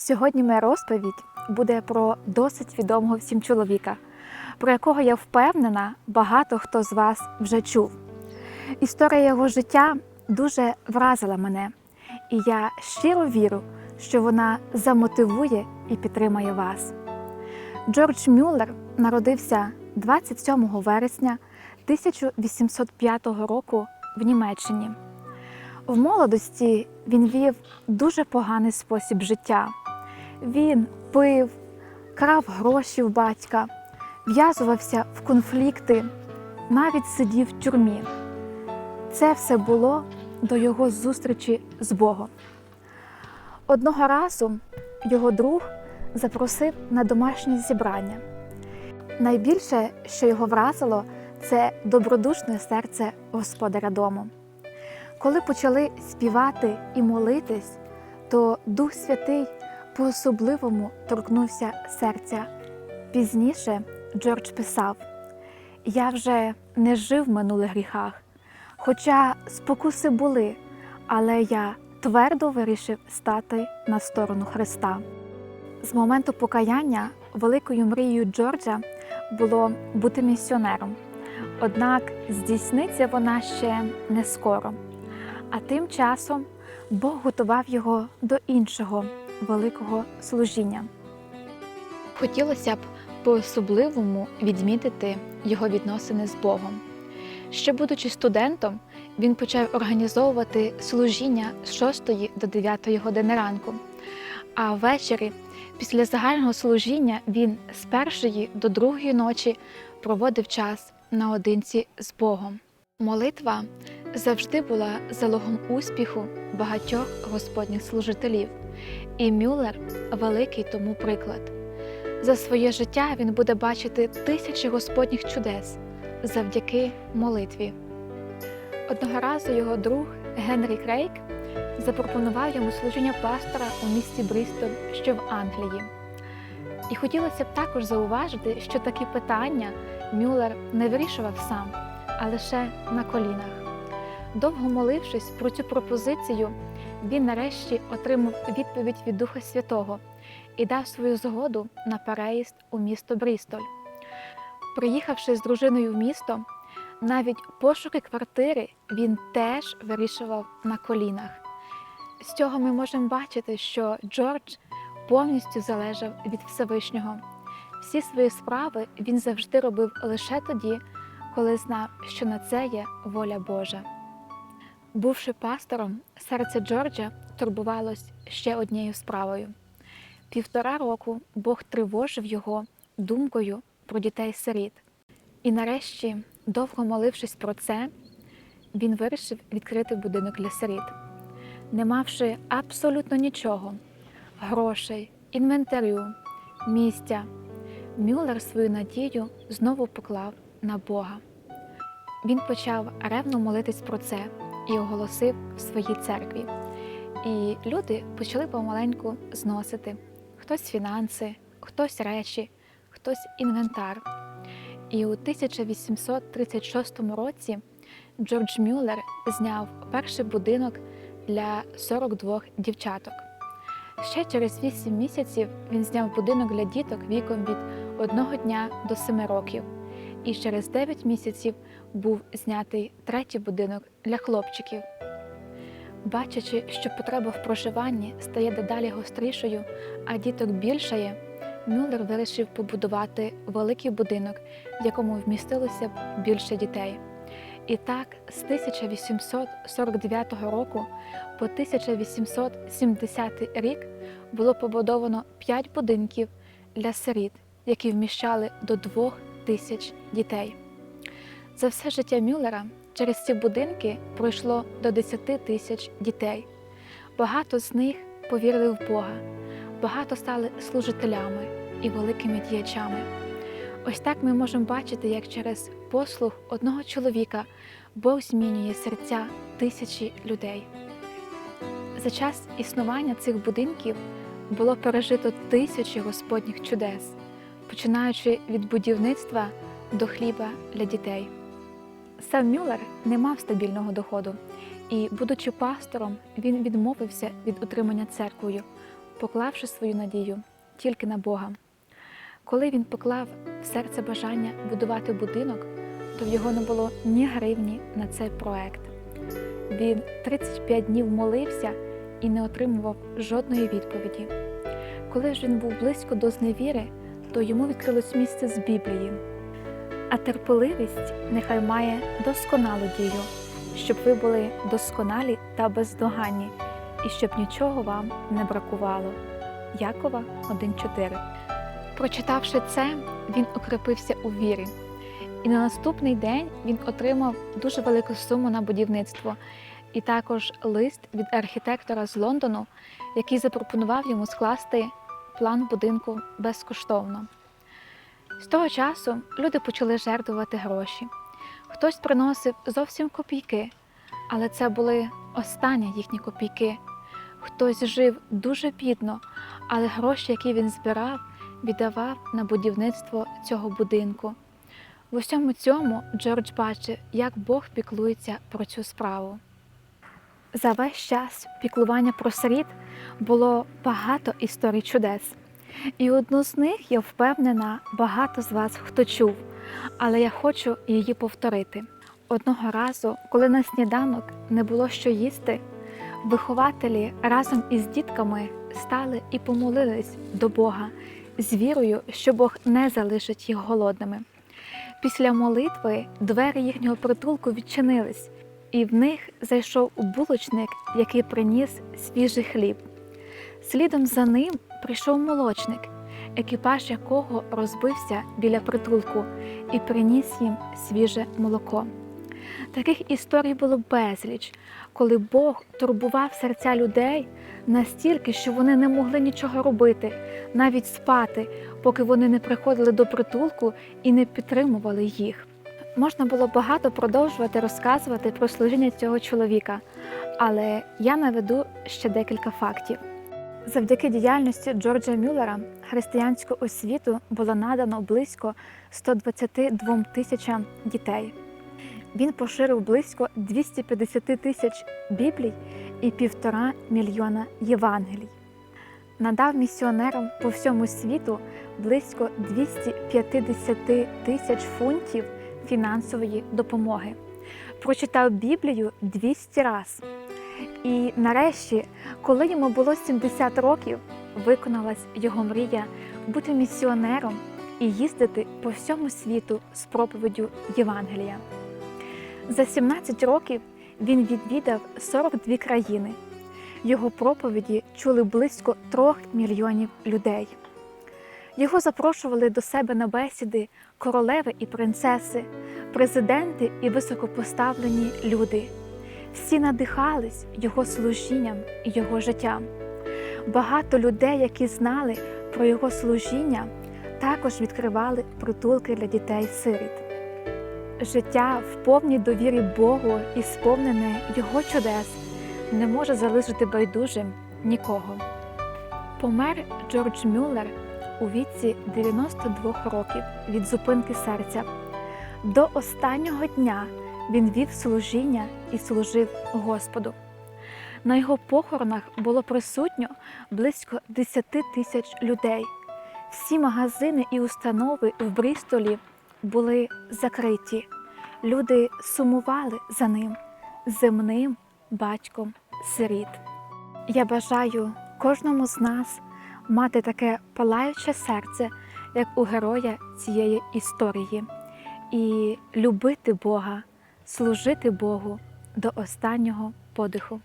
Сьогодні моя розповідь буде про досить відомого всім чоловіка, про якого я впевнена, багато хто з вас вже чув. Історія його життя дуже вразила мене, і я щиро вірю, що вона замотивує і підтримає вас. Джордж Мюллер народився 27 вересня 1805 року в Німеччині. В молодості він вів дуже поганий спосіб життя. Він пив, крав гроші в батька, в'язувався в конфлікти, навіть сидів в тюрмі. Це все було до його зустрічі з Богом. Одного разу його друг запросив на домашнє зібрання. Найбільше, що його вразило, це добродушне серце господаря дому. Коли почали співати і молитись, то Дух Святий по-особливому торкнувся серця. Пізніше Джордж писав: Я вже не жив в минулих гріхах, хоча спокуси були, але я твердо вирішив стати на сторону Христа. З моменту покаяння великою мрією Джорджа було бути місіонером. Однак здійсниться вона ще не скоро. А тим часом Бог готував його до іншого великого служіння. Хотілося б по-особливому відмітити його відносини з Богом. Ще будучи студентом, він почав організовувати служіння з 6 до 9 години ранку. А ввечері, після загального служіння, він з першої до другої ночі проводив час наодинці з Богом. Молитва завжди була залогом успіху багатьох господніх служителів, і Мюллер великий тому приклад. За своє життя він буде бачити тисячі господніх чудес завдяки молитві. Одного разу його друг Генрі Крейк запропонував йому служіння пастора у місті Брістоль, що в Англії. І хотілося б також зауважити, що такі питання Мюллер не вирішував сам, а лише на колінах. Довго молившись про цю пропозицію, він нарешті отримав відповідь від Духа Святого і дав свою згоду на переїзд у місто Брістоль. Приїхавши з дружиною в місто, навіть пошуки квартири він теж вирішував на колінах. З цього ми можемо бачити, що Джордж повністю залежав від Всевишнього. Всі свої справи він завжди робив лише тоді, коли знав, що на це є воля Божа. Бувши пастором, серце Джорджа турбувалось ще однією справою. Півтора року Бог тривожив його думкою про дітей-сиріт. І нарешті, довго молившись про це, він вирішив відкрити будинок для сиріт. Не мавши абсолютно нічого грошей, інвентарю, місця, Мюллер свою надію знову поклав на Бога. Він почав ревно молитись про це і оголосив в своїй церкві. І люди почали помаленьку зносити хтось фінанси, хтось речі, хтось інвентар. І у 1836 році Джордж Мюллер зняв перший будинок для 42 дівчаток. Ще через 8 місяців він зняв будинок для діток віком від одного дня до 7 років. І через 9 місяців був знятий третій будинок для хлопчиків. Бачачи, що потреба в проживанні стає дедалі гострішою, а діток більшає, Мюллер вирішив побудувати великий будинок, в якому вмістилося б більше дітей. І так, з 1849 року по 1870 рік було побудовано 5 будинків для сиріт, які вміщали до 2 тисяч дітей. За все життя Мюллера через ці будинки пройшло до 10 тисяч дітей. Багато з них повірили в Бога, багато стали служителями і великими діячами. Ось так ми можемо бачити, як через послуг одного чоловіка Бог змінює серця тисячі людей. За час існування цих будинків було пережито тисячі Господніх чудес, починаючи від будівництва до хліба для дітей. Сам Мюллер не мав стабільного доходу, і, будучи пастором, він відмовився від утримання церквою, поклавши свою надію тільки на Бога. Коли він поклав в серце бажання будувати будинок, то в його не було ні гривні на цей проект. Він 35 днів молився і не отримував жодної відповіді. Коли ж він був близько до зневіри, то йому відкрилось місце з Біблії. А терпеливість нехай має досконалу дію, щоб ви були досконалі та бездоганні, і щоб нічого вам не бракувало. Якова 1.4 Прочитавши це, він укріпився у вірі. І на наступний день він отримав дуже велику суму на будівництво, і також лист від архітектора з Лондону, який запропонував йому скласти план будинку безкоштовно. З того часу люди почали жертвувати гроші. Хтось приносив зовсім копійки, але це були останні їхні копійки. Хтось жив дуже бідно, але гроші, які він збирав, віддавав на будівництво цього будинку. В усьому цьому Джордж бачив, як Бог піклується про цю справу. За весь час піклування про сиріт було багато історій чудес. І одну з них я впевнена, багато з вас хто чув, але я хочу її повторити. Одного разу, коли на сніданок не було що їсти, вихователі разом із дітками стали і помолились до Бога з вірою, що Бог не залишить їх голодними. Після молитви двері їхнього притулку відчинились, і в них зайшов булочник, який приніс свіжий хліб. Слідом за ним прийшов молочник, екіпаж якого розбився біля притулку і приніс їм свіже молоко. Таких історій було безліч, коли Бог турбував серця людей настільки, що вони не могли нічого робити, навіть спати, поки вони не приходили до притулку і не підтримували їх. Можна було багато продовжувати розказувати про служіння цього чоловіка, але я наведу ще декілька фактів. Завдяки діяльності Джорджа Мюллера християнську освіту було надано близько 122 тисячам дітей. Він поширив близько 250 тисяч біблій і півтора мільйона Євангелій. Надав місіонерам по всьому світу близько 250 тисяч фунтів фінансової допомоги. Прочитав Біблію 200 разів. І нарешті, коли йому було 70 років, виконалась його мрія бути місіонером і їздити по всьому світу з проповіддю Євангелія. За 17 років він відвідав 42 країни. Його проповіді чули близько трьох мільйонів людей. Його запрошували до себе на бесіди королеви і принцеси, президенти і високопоставлені люди. Всі надихались його служінням і його життям. Багато людей, які знали про його служіння, також відкривали притулки для дітей-сиріт. Життя в повній довірі Богу і сповнене Його чудес не може залишити байдужим нікого. Помер Джордж Мюллер у віці 92 років від зупинки серця. До останнього дня він вів служіння і служив Господу. На його похоронах було присутньо близько 10 тисяч людей. Всі магазини і установи в Брістолі були закриті. Люди сумували за ним, земним батьком сиріт. Я бажаю кожному з нас мати таке палаюче серце, як у героя цієї історії, і любити Бога, служити Богу до останнього подиху.